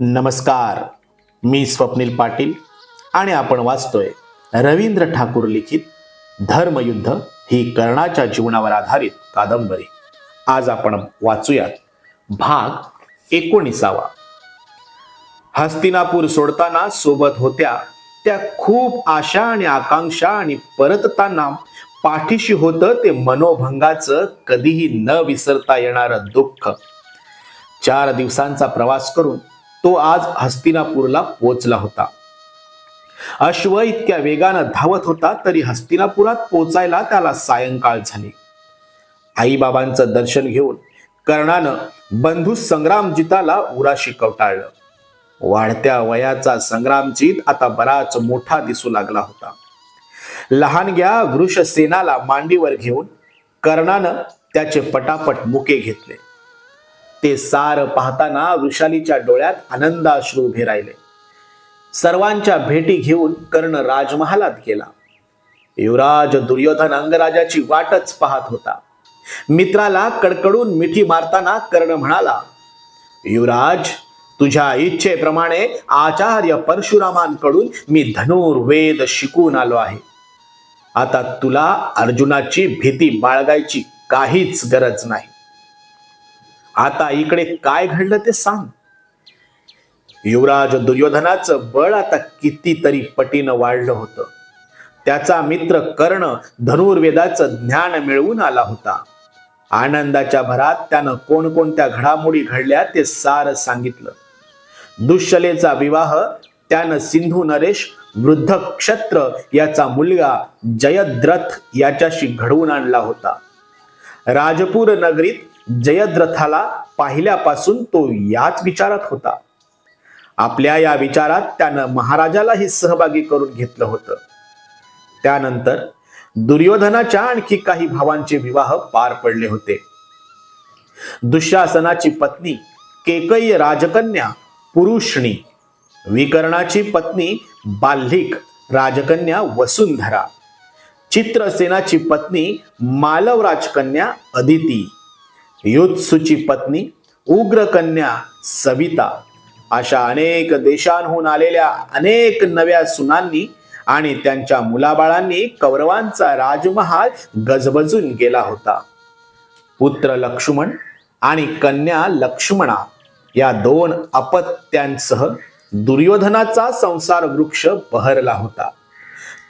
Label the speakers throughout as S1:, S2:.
S1: नमस्कार. मी स्वप्नील पाटील आणि आपण वाचतोय रवींद्र ठाकूर लिखित धर्मयुद्ध ही कर्णाच्या जीवनावर आधारित कादंबरी. आज आपण वाचूयात भाग एकोणीसावा. हस्तिनापूर सोडताना सोबत होत्या त्या खूप आशा आणि आकांक्षा आणि परतताना पाठीशी होतं ते मनोभंगाचं कधीही न विसरता येणारं दुःख. चार दिवसांचा प्रवास करून तो आज हस्तिनापूरला पोचला होता. अश्व इतक्या वेगानं धावत होता तरी हस्तिनापुरात पोचायला त्याला सायंकाळ झाली. आईबाबांचं दर्शन घेऊन कर्णानं बंधू संग्रामजिताला उराशी कवटाळलं. वाढत्या वयाचा संग्रामजीत आता बराच मोठा दिसू लागला होता. लहानग्या वृषसेनाला मांडीवर घेऊन कर्णानं त्याचे पटापट मुके घेतले. ते सार पाहताना वृषालीच्या डोळ्यात आनंदाश्रू उभे राहिले सर्वांच्या भेटी घेऊन कर्ण राजमहालात गेला. युवराज दुर्योधन अंगराजाची वाटच पाहत होता. मित्राला कडकडून मिठी मारताना कर्ण म्हणाला युवराज तुझ्या इच्छेप्रमाणे आचार्य परशुरामांकडून मी धनुर्वेद शिकून आलो आहे. आता तुला अर्जुनाची भीती बाळगायची काहीच गरज नाही. आता इकडे काय घडलं ते सांग. युवराज दुर्योधनाचं बळ आता कितीतरी पटीनं वाढलं होतं. त्याचा मित्र कर्ण धनुर्वेदाचं ज्ञान मिळवून आला होता. आनंदाच्या भरात त्यानं कोणकोणत्या घडामोडी घडल्या ते सार सांगितलं. दुश्शलेचा विवाह त्यानं सिंधू नरेश वृद्ध क्षत्र याचा मुलगा जयद्रथ याच्याशी घडवून आणला होता. राजपूर नगरीत जयद्रथाला पाहिल्यापासून तो याच विचारात होता. आपल्या या विचारात त्यानं महाराजालाही सहभागी करून घेतलं होतं. त्यानंतर दुर्योधनाच्या आणखी काही भावांचे विवाह पार पडले होते. दुःशासनाची पत्नी केकय्य राजकन्या पुरुषणी विकर्णाची पत्नी बाल्हिक राजकन्या वसुंधरा चित्रसेनाची पत्नी मालव राजकन्या अदिती युत्सुची पत्नी उग्रकन्या सविता. अशा अनेक देशांहून आलेल्या अनेक नव्या सुनांनी आणि त्यांच्या मुलाबाळांनी कौरवांचा राजमहाल गजबजून गेला होता. पुत्र लक्ष्मण आणि कन्या लक्ष्मणा या दोन अपत्यांसह दुर्योधनाचा संसार वृक्ष बहरला होता.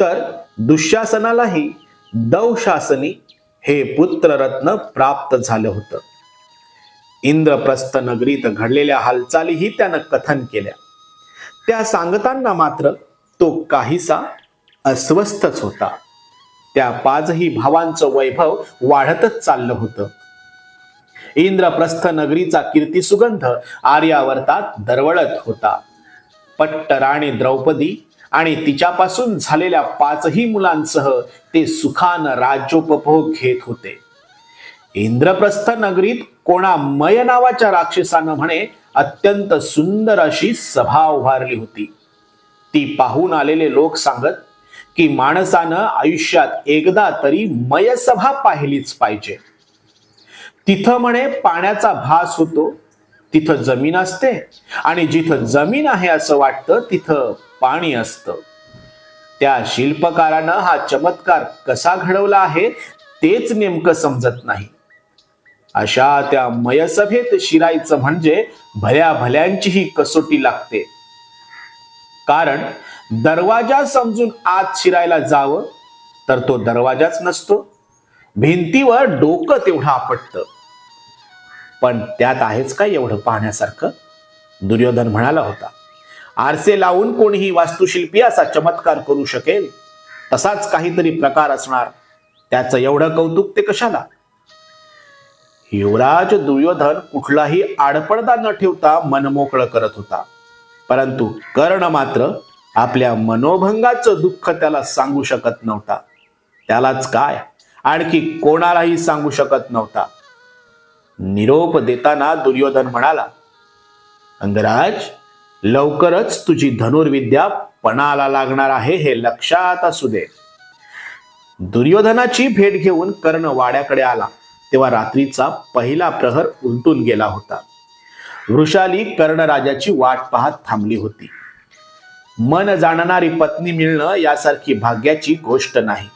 S1: तर दुःशासनालाही दौशासनी हे पुत्ररत्न प्राप्त झालं होतं. इंद्रप्रस्थ नगरीत घडलेल्या हालचालीही त्यानं कथन केल्या. त्या सांगताना मात्र तो काहीसा अस्वस्थच होता. त्या पाचही भावांचं वैभव वाढतच चाललं होतं. इंद्रप्रस्थ नगरीचा कीर्ती सुगंध आर्यावर्तात दरवळत होता. पट्ट राणी द्रौपदी आणि तिच्यापासून झालेल्या पाचही मुलांसह ते सुखानं राज्योपभोग घेत होते. इंद्रप्रस्थ नगरीत कोणा मय नावाच्या राक्षसानं म्हणे अत्यंत सुंदर अशी सभा उभारली होती. ती पाहून आलेले लोक सांगत की माणसानं आयुष्यात एकदा तरी मयसभा पाहिलीच पाहिजे. तिथं म्हणे पाण्याचा भास होतो. तिथं जमीन असते आणि जिथं जमीन आहे असं वाटतं तिथं पाणी असतं. त्या शिल्पकारानं हा चमत्कार कसा घडवला आहे तेच नेमकं समजत नाही. अशा त्या मयसभेत शिरायचं म्हणजे भल्या भल्यांचीही कसोटी लागते. कारण दरवाजा समजून आत शिरायला जावं तर तो दरवाजाच नसतो. भिंतीवर डोकं तेवढं आपटतं. पण त्यात आहेच का एवढं पाहण्यासारखं? दुर्योधन म्हणाला होता. आरसे लावून कोणीही वास्तुशिल्पी असा चमत्कार करू शकेल? तसाच काहीतरी प्रकार असणार. त्याचं एवढं कौतुक ते कशाला? युवराज दुर्योधन कुठलाही आडपडदा न ठेवता मनमोकळं करत होता. परंतु कर्ण मात्र आपल्या मनोभंगाचं दुःख त्याला सांगू शकत नव्हता. त्यालाच काय? आणखी कोणालाही सांगू शकत नव्हता. निरोप देताना दुर्योधन म्हणाला अंगराज लवकरच तुझी धनुर्विद्या पणाला लागणार आहे हे लक्षात असू दे. दुर्योधनाची भेट घेऊन कर्ण वाड्याकडे आला. तेव्हा रात्रीचा पहिला प्रहर उलटून गेला होता. वृषाली कर्णराजाची वाट पाहत थांबली होती. मन जाणणारी पत्नी मिळणं यासारखी भाग्याची गोष्ट नाही.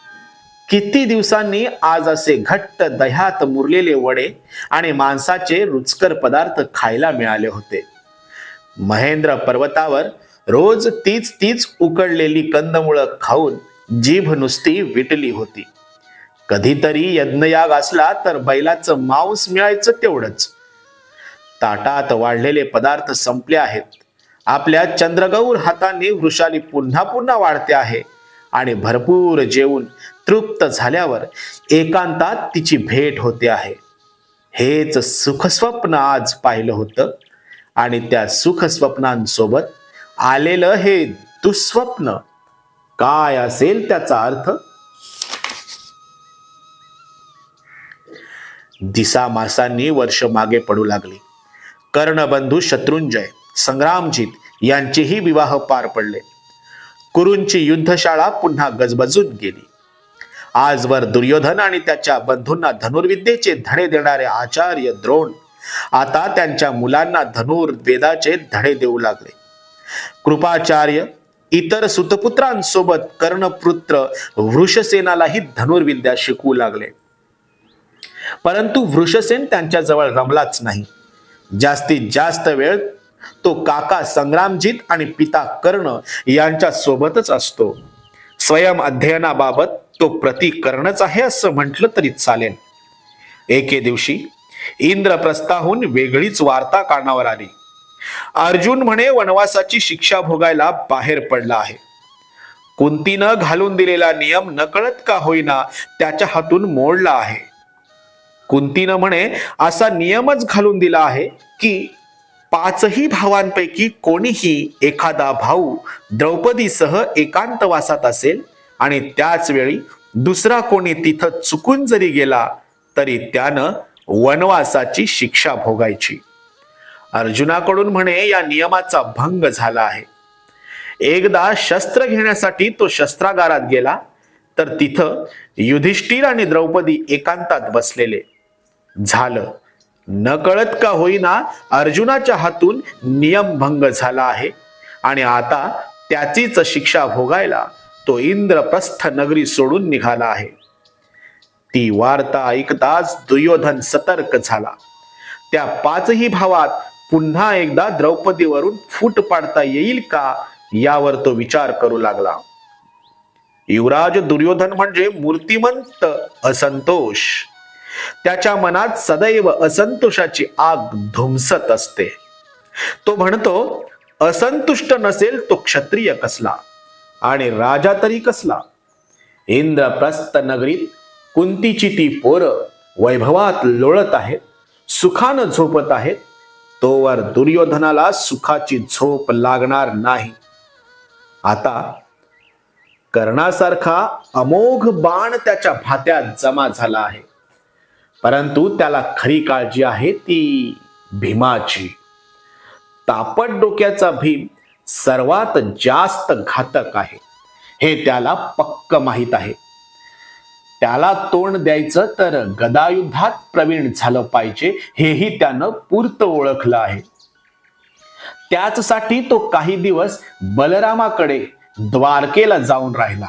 S1: किती दिवसांनी आज असे घट्ट दह्यात मुरलेले वडे आणि मांसाचे रुचकर पदार्थ खायला मिळाले होते. महेंद्र पर्वतावर रोज तीच तीच उकडलेली कंदमुळं खाऊन जीभ नुसती विटली होती. कधीतरी यज्ञयाग असला तर बैलाचं मांस मिळायचं तेवढंच. ताटात वाढलेले पदार्थ संपले आहेत. आपल्या चंद्रगौर हाताने वृषाली पुन्हा पुन्हा वाढते आहे आणि भरपूर जेवून तृप्त झाल्यावर एकांतात तिची भेट होते आहे. हेच सुखस्वप्न आज पाहिलं होतं. आणि त्या सुख स्वप्नांसोबत आलेलं हे दुःस्वप्न काय असेल त्याचा अर्थ? दिसा मासांनी वर्ष मागे पडू लागली. कर्णबंधू शत्रुंजय संग्रामजीत यांचेही विवाह पार पडले. कुरूंची युद्धशाळा पुन्हा गजबजून गेली. आजवर दुर्योधन आणि त्याच्या बंधूंना धनुर्विद्येचे धडे देणारे आचार्य द्रोण आता त्यांच्या मुलांना धनुर्वेदाचे धडे देऊ लागले. कृपाचार्य इतर सुतपुत्रांसोबत कर्णपुत्र वृषसेनालाही धनुर्विद्या शिकवू लागले. परंतु वृषसेन त्यांच्याजवळ रमलाच नाही. जास्तीत जास्त वेळ तो काका संग्रामजीत आणि पिता कर्ण यांच्या सोबतच असतो. स्वयं अध्ययनाबाबत तो प्रती कर्णच आहे असं म्हटलं तरी चालेल. एके दिवशी इंद्रप्रस्थाहून वेगळीच वार्ता कानावर आली. अर्जुन म्हणे वनवासाची शिक्षा भोगायला बाहेर पडला आहे. कुंतीनं घालून दिलेला नियम नकळत का होईना त्याच्या हातून मोडला आहे. कुंतीनं म्हणे असा नियमच घालून दिला आहे की पाचही भावांपैकी कोणीही एखादा भाऊ द्रौपदीसह एकांतवासात असेल आणि त्याच वेळी दुसरा कोणी तिथं चुकून जरी गेला तरी त्यानं वनवासाची शिक्षा भोगायची. अर्जुनाकडून म्हणे या नियमाचा भंग झाला आहे. एकदा शस्त्र घेण्यासाठी तो शस्त्रागारात गेला तर तिथं युधिष्ठिर आणि द्रौपदी एकांतात बसलेले. झालं. नकळत का होईना अर्जुनाच्या हातून नियमभंग झाला आहे आणि आता त्याचीच शिक्षा भोगायला तो इंद्रप्रस्थ नगरी सोडून निघाला आहे. ती वार्ता ऐकताच दुर्योधन सतर्क झाला. त्या पाचही भावात पुन्हा एकदा द्रौपदीवरून फूट पाडता येईल का यावर तो विचार करू लागला. युवराज दुर्योधन म्हणजे मूर्तिमंत असंतोष. त्याच्या मनात सदैव असंतोषाची आग धुमसत असते. तो म्हणतो असंतुष्ट नसेल तो क्षत्रिय कसला आणि राजा तरी कसला? इंद्रप्रस्थ नगरीत कुंतीची ती पोरं वैभवात लोळत आहेत सुखानं झोपत आहेत तोवर दुर्योधनाला सुखाची झोप लागणार नाही. आता कर्णासारखा अमोघ बाण त्याच्या भात्यात जमा झाला आहे. परंतु त्याला खरी काळजी आहे ती भीमाची. तापट डोक्याचा भीम सर्वात जास्त घातक आहे. हे त्याला पक्क माहीत आहे. त्याला तोंड द्यायचं तर गदायुद्धात प्रवीण झालं पाहिजे हेही त्यानं पूर्त ओळखलं आहे. त्याचसाठी तो काही दिवस बलरामाकडे द्वारकेला जाऊन राहिला.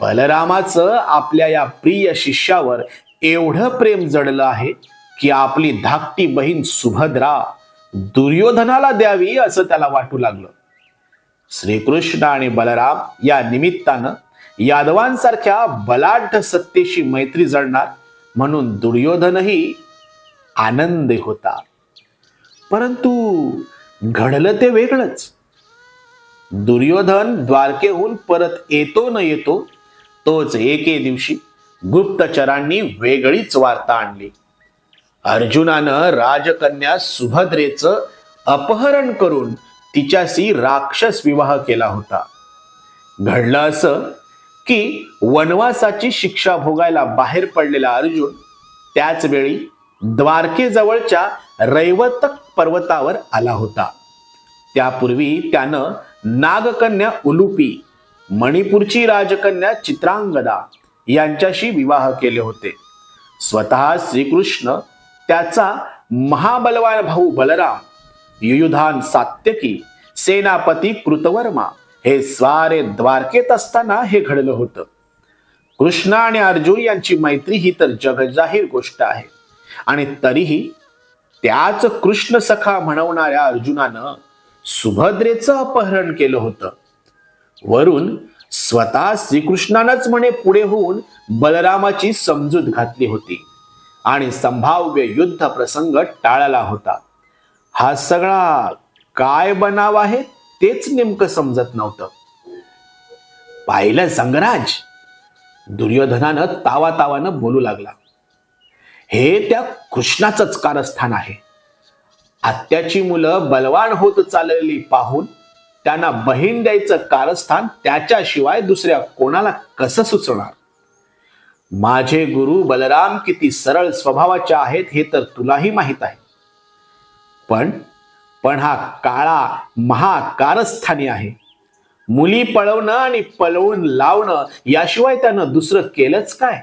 S1: बलरामाचं आपल्या या प्रिय शिष्यावर एवढं प्रेम जडलं आहे की आपली धाकटी बहीण सुभद्रा दुर्योधनाला द्यावी असं त्याला वाटू लागलं. श्रीकृष्ण आणि बलराम या निमित्तानं यादवांसारख्या बलाढ्य सत्तेशी मैत्री जळणार म्हणून दुर्योधनही आनंद होता. परंतु घडलं ते वेगळंच. दुर्योधन द्वारकेहून परत येतो न येतो तोच एके दिवशी गुप्तचरांनी वेगळीच वार्ता आणली. अर्जुनानं राजकन्या सुभद्रेचं अपहरण करून तिच्याशी राक्षस विवाह केला होता. घडलं असं की वनवासाची शिक्षा भोगायला बाहेर पडलेला अर्जुन त्याचवेळी द्वारकेजवळच्या रैवतक पर्वतावर आला होता. त्यापूर्वी त्यानं नागकन्या उलुपी मणिपूरची राजकन्या चित्रांगदा यांच्याशी विवाह केले होते. स्वतः श्रीकृष्ण त्याचा महाबलवान भाऊ बलराम युयुधान सात्यकी सेनापती कृतवर्मा हे स्वारे द्वारकेत असताना हे घडलं होतं. कृष्ण आणि अर्जुन यांची मैत्री ही तर जगजाहीर गोष्ट आहे. आणि तरीही त्याच कृष्ण सखा म्हणवणाऱ्या अर्जुनानं सुभद्रेचं अपहरण केलं होतं. वरून स्वतः श्रीकृष्णानंच म्हणे पुढे होऊन बलरामाची समजूत घातली होती आणि संभाव्य युद्ध प्रसंग टाळला होता. हा सगळा काय बनाव आहे? तेच नेमकं समजत नव्हतं. पाहिलं संगराज? दुर्योधनानं तावा तावानं बोलू लागला. हे त्या कृष्णाचंच कारस्थान आहे. आत्याची मुलं बलवान होत चाललेली पाहून त्यांना बहीण द्यायचं कारस्थान त्याच्याशिवाय दुसऱ्या कोणाला कसं सुचवणार माझे गुरु बलराम किती सरळ स्वभावाचे आहेत हे तर तुलाही माहीत आहे. पण पण हा काळा महाकारस्थानी आहे. मुली पळवणं आणि पळवून लावणं याशिवाय त्यानं दुसरं केलंच काय?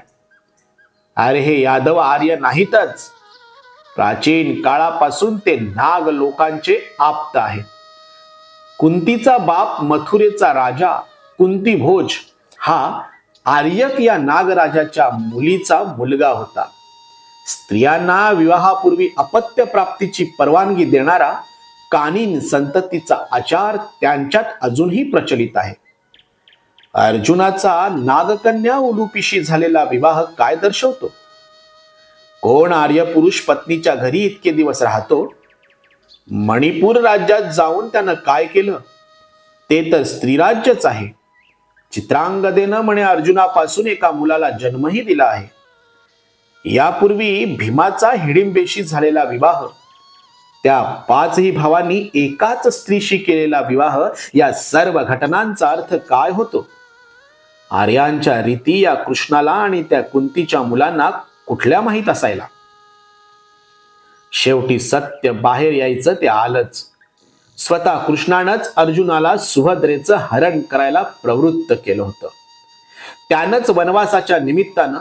S1: अरे हे यादव आर्य नाहीतच. प्राचीन काळापासून ते नाग लोकांचे आप्त आहेत. कुंतीचा बाप मथुरेचा राजा कुंती भोज हा आर्यक या नागराजाच्या मुलीचा मुलगा होता. स्त्रियांना विवाहापूर्वी अपत्य प्राप्तीची परवानगी देणारा कानीन संततीचा आचार त्यांच्यात अजूनही प्रचलित आहे. अर्जुनाचा नागकन्या उलुपीशी झालेला विवाह काय दर्शवतो? कोण आर्य पुरुष पत्नीच्या घरी इतके दिवस राहतो? मणिपूर राज्यात जाऊन त्यानं काय केलं? ते तर स्त्रीराज्यच आहे. चित्रांगदेनं म्हणे अर्जुनापासून एका मुलाला जन्मही दिला आहे. यापूर्वी भीमाचा हिडिंबेशी झालेला विवाह त्या पाचही भावांनी एकाच स्त्रीशी केलेला विवाह या सर्व घटनांचा अर्थ काय होतो? आर्यांच्या रीती या कृष्णाला आणि त्या कुंतीच्या मुलांना कुठल्या माहीत असायला? शेवटी सत्य बाहेर यायचं ते आलंच. स्वतः कृष्णानंच अर्जुनाला सुभद्रेचं हरण करायला प्रवृत्त केलं होतं. त्यानंच वनवासाच्या निमित्तानं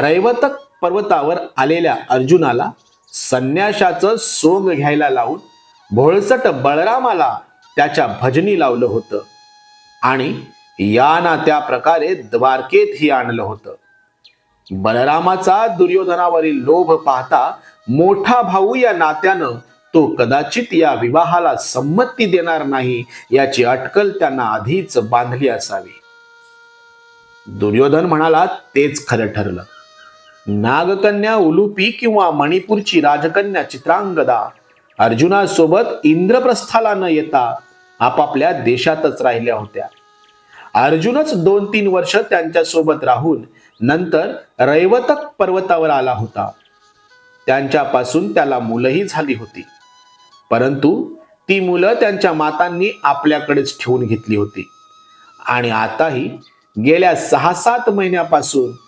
S1: रैवतक पर्वतावर आलेल्या अर्जुनाला संन्याशाचं सोंग घ्यायला लावून भोळसट बळरामाला त्याच्या भजनी लावलं होतं. आणि या ना त्या प्रकारे द्वारकेतही आणलं होतं. बलरामाचा दुर्योधनावरील लोभ पाहता मोठा भाऊ या नात्यानं तो कदाचित या विवाहाला संमती देणार नाही याची अटकल त्यांना आधीच बांधली असावी. दुर्योधन म्हणाला तेच खरं ठरलं. नागकन्या उलुपी किंवा मणिपूरची राजकन्या चित्रांगदा. अर्जुनासोबत इंद्रप्रस्थाला न येता आपापल्या देशातच राहिल्या होत्या. अर्जुनच दोन तीन वर्ष त्यांच्यासोबत राहून नंतर रैवतक पर्वतावर आला होता. त्यांच्यापासून त्याला मुलंही झाली होती. परंतु ती मुलं त्यांच्या मातांनी आपल्याकडेच ठेवून घेतली होती. आणि आताही गेल्या सहा सात महिन्यापासून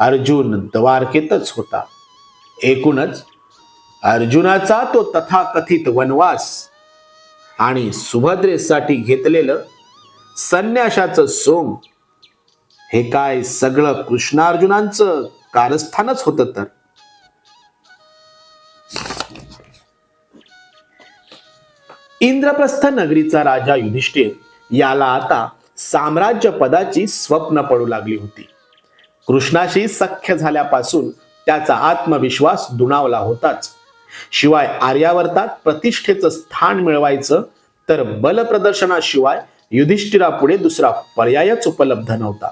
S1: अर्जुन द्वारकेतच होता. एकूणच अर्जुनाचा तो तथाकथित वनवास आणि सुभद्रेसाठी घेतलेलं संन्याशाचं सोंग हे काय सगळं कृष्णार्जुनांचं कारस्थानच होतं तर? इंद्रप्रस्थ नगरीचा राजा युधिष्ठिर याला आता साम्राज्य पदाची स्वप्न पडू लागली होती. कृष्णाशी सख्य झाल्यापासून त्याचा आत्मविश्वास दुणावला होताच. शिवाय आर्यावर्तात प्रतिष्ठेचं स्थान मिळवायचं तर बलप्रदर्शनाशिवाय युधिष्ठिरापुढे दुसरा पर्यायच उपलब्ध नव्हता.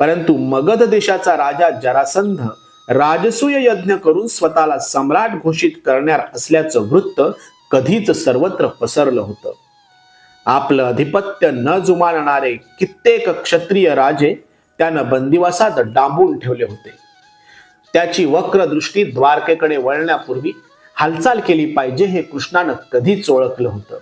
S1: परंतु मगध देशाचा राजा जरासंध राजसूय यज्ञ करून स्वतःला सम्राट घोषित करणार असल्याचं वृत्त कधीच सर्वत्र पसरलं होतं. आपलं अधिपत्य न जुमानणारे कित्येक क्षत्रिय राजे त्यानं बंदिवासात डांबून ठेवले होते. त्याची वक्र दृष्टी द्वारकेकडे वळण्यापूर्वी हालचाल केली पाहिजे हे कृष्णानं कधीच ओळखलं होतं.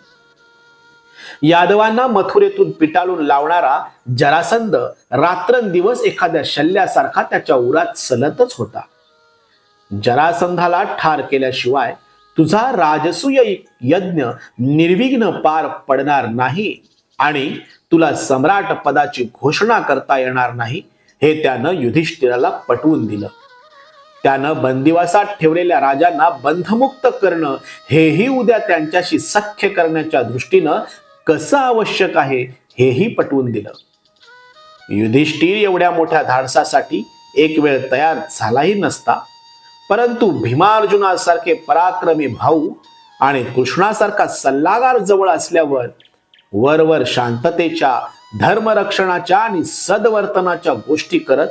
S1: यादवांना मथुरेतून पिटाळून लावणारा जरासंध रात्रंदिवस एखाद्या शल्ल्यासारखा त्याच्या उरात सलतच होता. जरासंधाला ठार केल्याशिवाय तुझा राजसूय यज्ञ निर्विघ्न पार पडणार नाही आणि तुला सम्राट पदाची घोषणा करता येणार नाही हे त्यानं युधिष्ठिराला पटवून दिलं. त्यानं बंदिवासात ठेवलेल्या राजांना बंधमुक्त करणं हेही उद्या त्यांच्याशी सख्य करण्याच्या दृष्टीनं कसं आवश्यक आहे हेही पटवून दिलं. युधिष्ठिर एवढ्या मोठ्या धाडसासाठी एक वेळ तयार झालाही नसता परंतु भीमार्जुनासारखे पराक्रमी भाऊ आणि कृष्णासारखा सल्लागार जवळ असल्यावर वरवर शांततेच्या धर्मरक्षणाच्या आणि सदवर्तनाच्या गोष्टी करत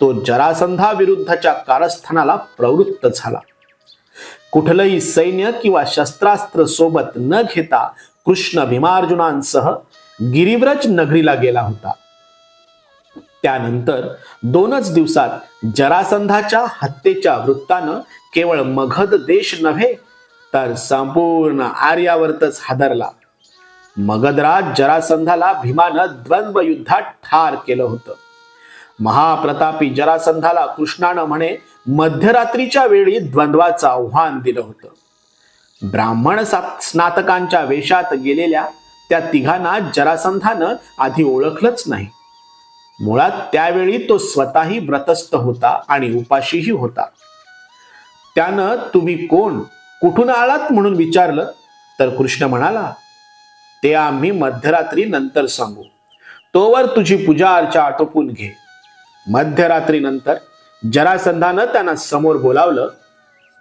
S1: तो जरासंधाविरुद्धच्या कारस्थानाला प्रवृत्त झाला. कुठलंही सैन्य किंवा शस्त्रास्त्र सोबत न घेता कृष्ण भीमार्जुनांसह गिरिव्रज नगरीला गेला होता. त्यानंतर दोनच दिवसात जरासंधाच्या हत्येच्या वृत्तानं केवळ मगध देश नव्हे तर संपूर्ण आर्यावर्तच हादरला. मगधराज जरासंधाला भीमानं द्वंद्व युद्धात ठार केलं होतं. महाप्रतापी जरासंधाला कृष्णानं म्हणे मध्यरात्रीच्या वेळी द्वंद्वाचं आव्हान दिलं होतं. ब्राह्मण स्नातकांच्या वेशात गेलेल्या त्या तिघांना जरासंधानं आधी ओळखलंच नाही. मुळात त्यावेळी तो स्वतःही व्रतस्थ होता आणि उपाशीही होता. त्यानं तुम्ही कोण? कुठून आलात? म्हणून विचारलं. तर कृष्ण म्हणाला ते आम्ही मध्यरात्री नंतर सांगू. तोवर तुझी पूजा अर्चा आटोपून घे. मध्यरात्री नंतर जरासंधानं त्यांना समोर बोलावलं.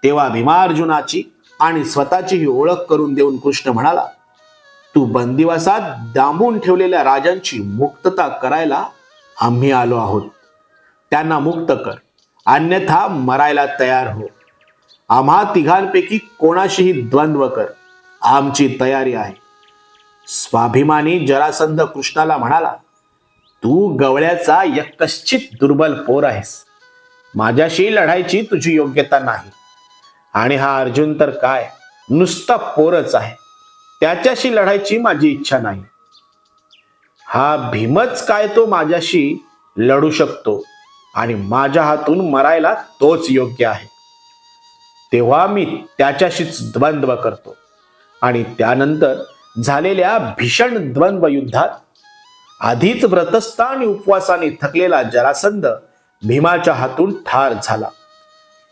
S1: तेव्हा भीमार्जुनाची आणि स्वतःचीही ओळख करून देऊन कृष्ण म्हणाला तू बंदिवासात दांबून ठेवलेल्या राजांची मुक्तता करायला आम्ही आलो आहोत. त्यांना मुक्त कर. अन्यथा मरायला तयार हो. आम्हा तिघांपैकी कोणाशीही द्वंद्व कर. आमची तयारी आहे. स्वाभिमानी जरासंध कृष्णाला म्हणाला तू गवळ्याचा यकश्चित दुर्बल पोर आहेस. माझ्याशी लढायची तुझी योग्यता नाही. आणि हा अर्जुन तर काय? नुसता पोरच आहे. त्याच्याशी लढायची माझी इच्छा नाही. हा भीमच काय तो माझ्याशी लढू शकतो आणि माझ्या हातून मरायला तोच योग्य आहे. तेव्हा मी त्याच्याशीच द्वंद्व करतो आणि त्यानंतर झालेल्या भीषण द्वंद्व युद्धात आधीच व्रतस्थ आणि उपवासाने थकलेला जरासंध भीमाच्या हातून ठार झाला.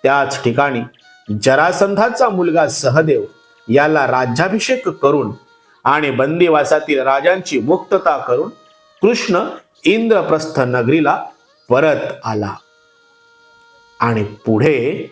S1: त्याच ठिकाणी जरासंधाचा मुलगा सहदेव याला राज्याभिषेक करून आणि बंदिवासातील राजांची मुक्तता करून कृष्ण इंद्रप्रस्थ नगरीला परत आला. आणि पुढे